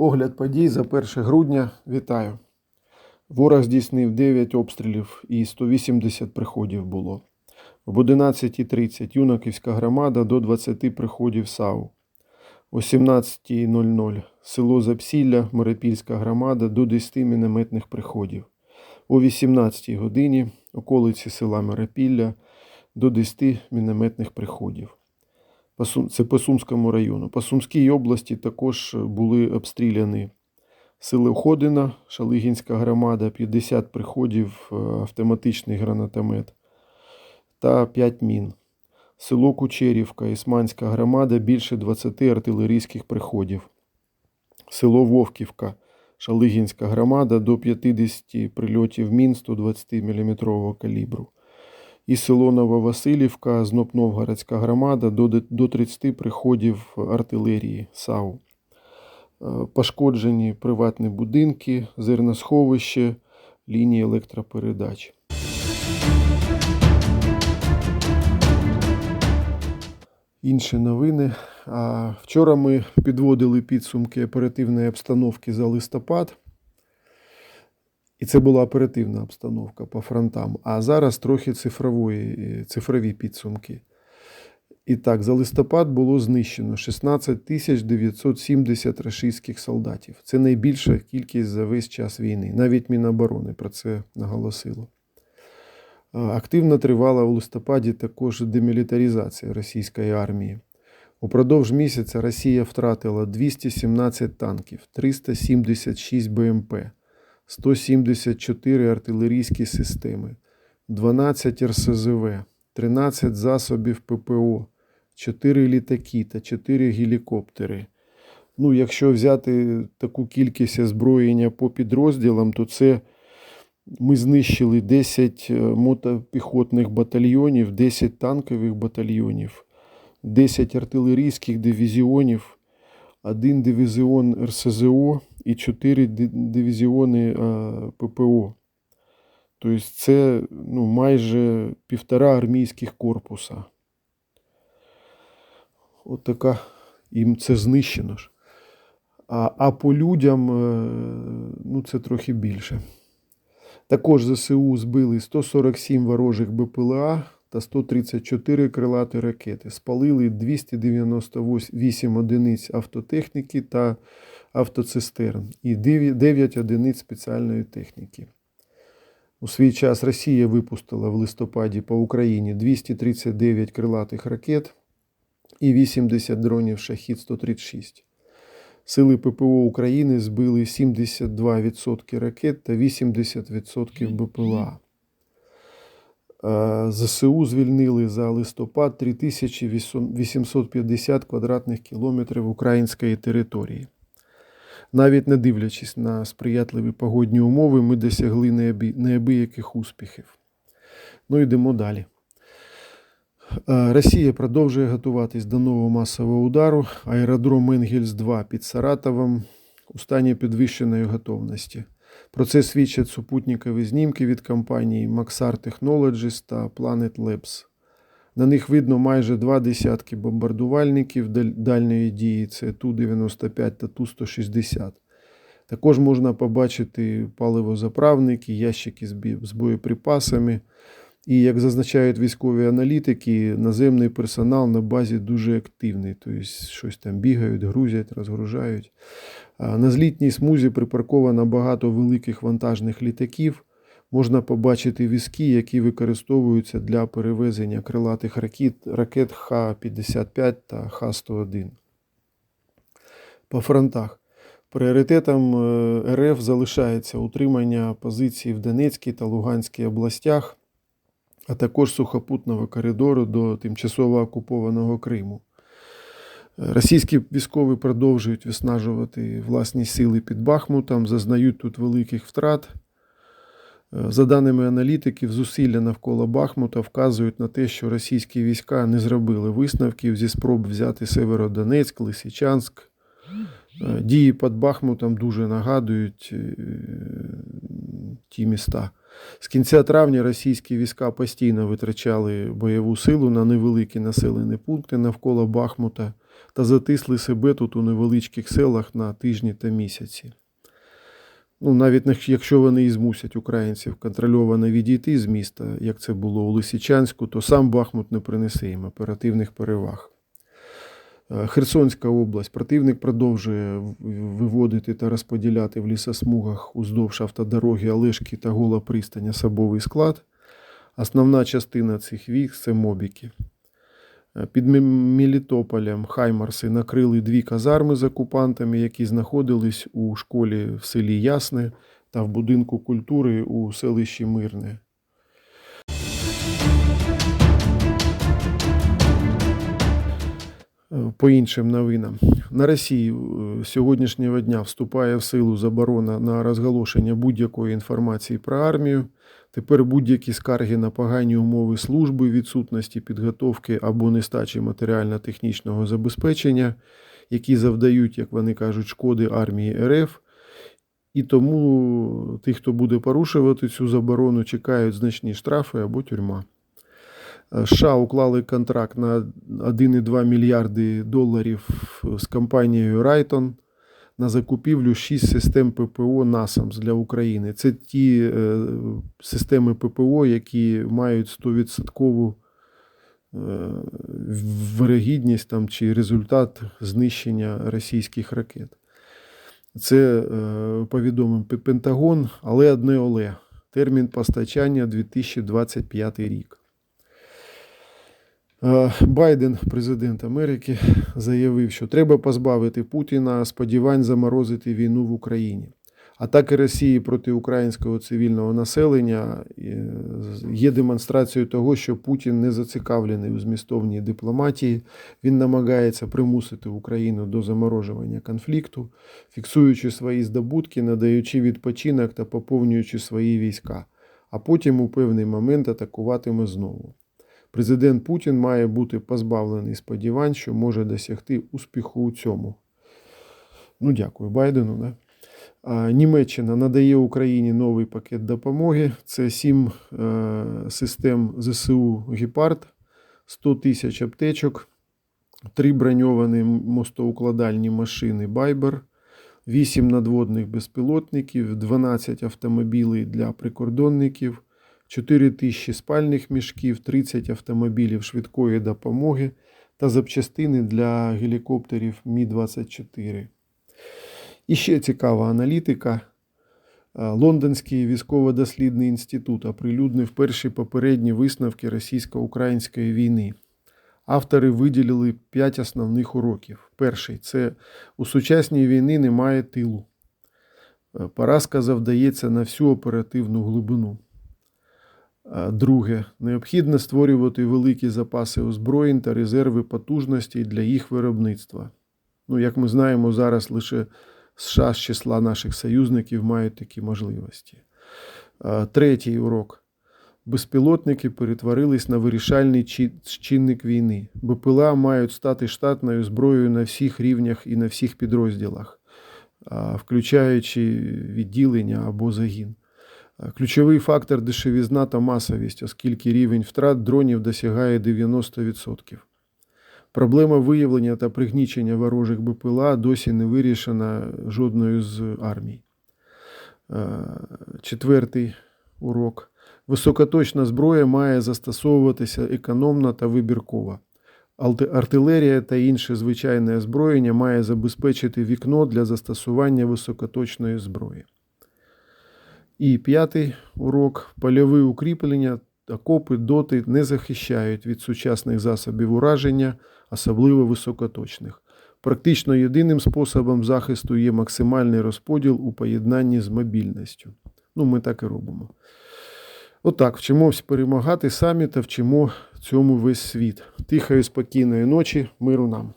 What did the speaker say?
Огляд подій за 1 грудня. Вітаю. Ворог здійснив 9 обстрілів і 180 приходів було. Об 11.30 Юнаківська громада до 20 приходів САУ. О 17.00 село Запсілля, Миропільська громада до 10 мінометних приходів. О 18 годині околиці села Миропілля до 10 мінометних приходів. Це по Сумському району. По Сумській області також були обстріляні село Ходина, Шалигінська громада, 50 приходів, е, автоматичний гранатомет та 5 мін. Село Кучерівка, Ісманська громада, більше 20 артилерійських приходів. Село Вовківка, Шалигінська громада, до 50 прильотів мін 120 мм калібру і село Нововасилівка, Знопновгородська громада до, до 30 приходів артилерії САУ. Е, Пошкоджені приватні будинки, зерносховище, лінії електропередач. Інші новини. Вчора ми підводили підсумки оперативної обстановки за листопад. І це була оперативна обстановка по фронтам. А зараз трохи цифрової, е, цифрові підсумки. І так, за листопад було знищено 16 тисяч 970 рашистських солдатів. Це найбільша кількість за весь час війни. Навіть Міноборони про це наголосило. Активно тривала у листопаді також демілітаризація російської армії. Упродовж місяця Росія втратила 217 танків, 376 БМП, 174 артилерійські системи, 12 РСЗВ, 13 засобів ППО, 4 літаки та 4 гелікоптери. Ну, якщо взяти таку кількість озброєння по підрозділам, то це ми знищили 10 е, мотопіхотних батальйонів, 10 танкових батальйонів, 10 артилерійських дивізіонів, один дивізіон РСЗО і 4 дивізіони е, ППО. Тобто це ну, майже півтора армійських корпуса. От така їм це знищено ж. А, а по людям е, ну, це трохи більше. Також ЗСУ збили 147 ворожих БПЛА та 134 крилаті ракети. Спалили 298 одиниць автотехніки та автоцистерн і 9 одиниць спеціальної техніки. У свій час Росія випустила в листопаді по Україні 239 крилатих ракет і 80 дронів Шахід 136. Сили ППО України збили 72% ракет та 80% БПЛА. ЗСУ звільнили за листопад 3850 квадратних кілометрів української території. Навіть не дивлячись на сприятливі погодні умови, ми досягли неабияких успіхів. Ну, йдемо далі. Е, Росія продовжує готуватись до нового масового удару. Аеродром Енгельс-2 під Саратовом у стані підвищеної готовності. Про це свідчать супутникові знімки від компанії Maxar Technologies та Planet Labs. На них видно майже два десятки бомбардувальників дальньої дії це Ту-95 та Ту-160. Також можна побачити паливозаправники, ящики з боєприпасами. І як зазначають військові аналітики, наземний персонал на базі дуже активний, тобто щось там бігають, грузять, розгружають. На злітній смузі припарковано багато великих вантажних літаків. Можна побачити візки, які використовуються для перевезення крилатих ракет, ракет Х-55 та Х-101. По фронтах. Пріоритетом е, РФ залишається утримання позицій в Донецькій та Луганській областях, а також сухопутного коридору до тимчасово окупованого Криму. Російські військові продовжують виснажувати власні сили під Бахмутом, зазнають тут великих втрат. Е, За даними аналітиків, зусилля навколо Бахмута вказують на те, що російські війська не зробили висновків зі спроб взяти Северодонецьк, Лисичанськ. Е, Дії під Бахмутом дуже нагадують е, ті міста. З кінця травня російські війська постійно витрачали бойову силу на невеликі населені пункти навколо Бахмута. та затисли себе тут у невеличких селах на тижні та місяці. Ну, навіть якщо вони і змусять українців контрольовано відійти з міста, як це було у Лисичанську, то сам Бахмут не принесе їм оперативних переваг. Е, Херсонська область. Противник продовжує виводити та розподіляти в лісосмугах уздовж автодороги Олешки та Гола пристань особовий склад. Основна частина цих військ це мобіки. Е, Під Мі- Мелітополем Хаймарси накрили дві казарми з окупантами, які знаходились у школі в селі Ясне та в будинку культури у селищі Мирне. Е, По іншим новинам. На Росії е, сьогоднішнього дня вступає в силу заборона на розголошення будь-якої інформації про армію. Тепер будь-які скарги на погані умови служби, відсутності підготовки або нестачі матеріально-технічного забезпечення, які завдають, як вони кажуть, шкоди армії РФ. І тому тих, хто буде порушувати цю заборону, чекають значні штрафи або тюрма. США уклали контракт на 1,2 мільярди доларів з компанією Raytheon на закупівлю 6 систем ППО NASAMS для України. Це ті е, системи ППО, які мають 100% е, вирогідність там, чи результат знищення російських ракет. Це е, повідомив Пентагон, але одне оле. Термін постачання 2025 рік. Е, Байден, президент Америки, заявив, що треба позбавити Путіна сподівань заморозити війну в Україні. Атаки Росії проти українського цивільного населення е, є демонстрацією того, що Путін не зацікавлений у змістовній дипломатії. Він намагається примусити Україну до заморожування конфлікту, фіксуючи свої здобутки, надаючи відпочинок та поповнюючи свої війська, а потім у певний момент атакуватиме знову. Президент Путін має бути позбавлений сподівань, що може досягти успіху у цьому. Ну, дякую Байдену. Да? Німеччина надає Україні новий пакет допомоги. Це сім е, систем ЗСУ Гепард, 100 тисяч аптечок, три броньовані мостоукладальні машини Байбер, 8 надводних безпілотників, 12 автомобілів для прикордонників. 4 тисячі спальних мішків, 30 автомобілів швидкої допомоги та запчастини для гелікоптерів Мі-24. І ще цікава аналітика. Е, Лондонський військово-дослідний інститут оприлюднив перші попередні висновки російсько-української війни. Автори виділили 5 основних уроків. Перший це у сучасній війни немає тилу. Е, Поразка завдається на всю оперативну глибину. А Друге, необхідно створювати великі запаси озброєнь та резерви потужностей для їх виробництва. Ну, як ми знаємо, зараз лише США з числа наших союзників мають такі можливості. Третій урок. Безпілотники перетворились на вирішальний чинник війни. БПЛА мають стати штатною зброєю на всіх рівнях і на всіх підрозділах, включаючи відділення або загін. Ключовий фактор дешевізна та масовість, оскільки рівень втрат дронів досягає 90%. Проблема виявлення та пригнічення ворожих БПЛА досі не вирішена жодною з армій. Е, Четвертий урок. Високоточна зброя має застосовуватися економно та вибірково. Артилерія та інше звичайне озброєння має забезпечити вікно для застосування високоточної зброї. І п'ятий урок польові укріплення, окопи, доти не захищають від сучасних засобів ураження, особливо високоточних. Практично єдиним способом захисту є максимальний розподіл у поєднанні з мобільністю. Ну, ми так і робимо. Отак, вчимося перемагати самі та вчимо цьому весь світ. Тихої, спокійної ночі, миру нам.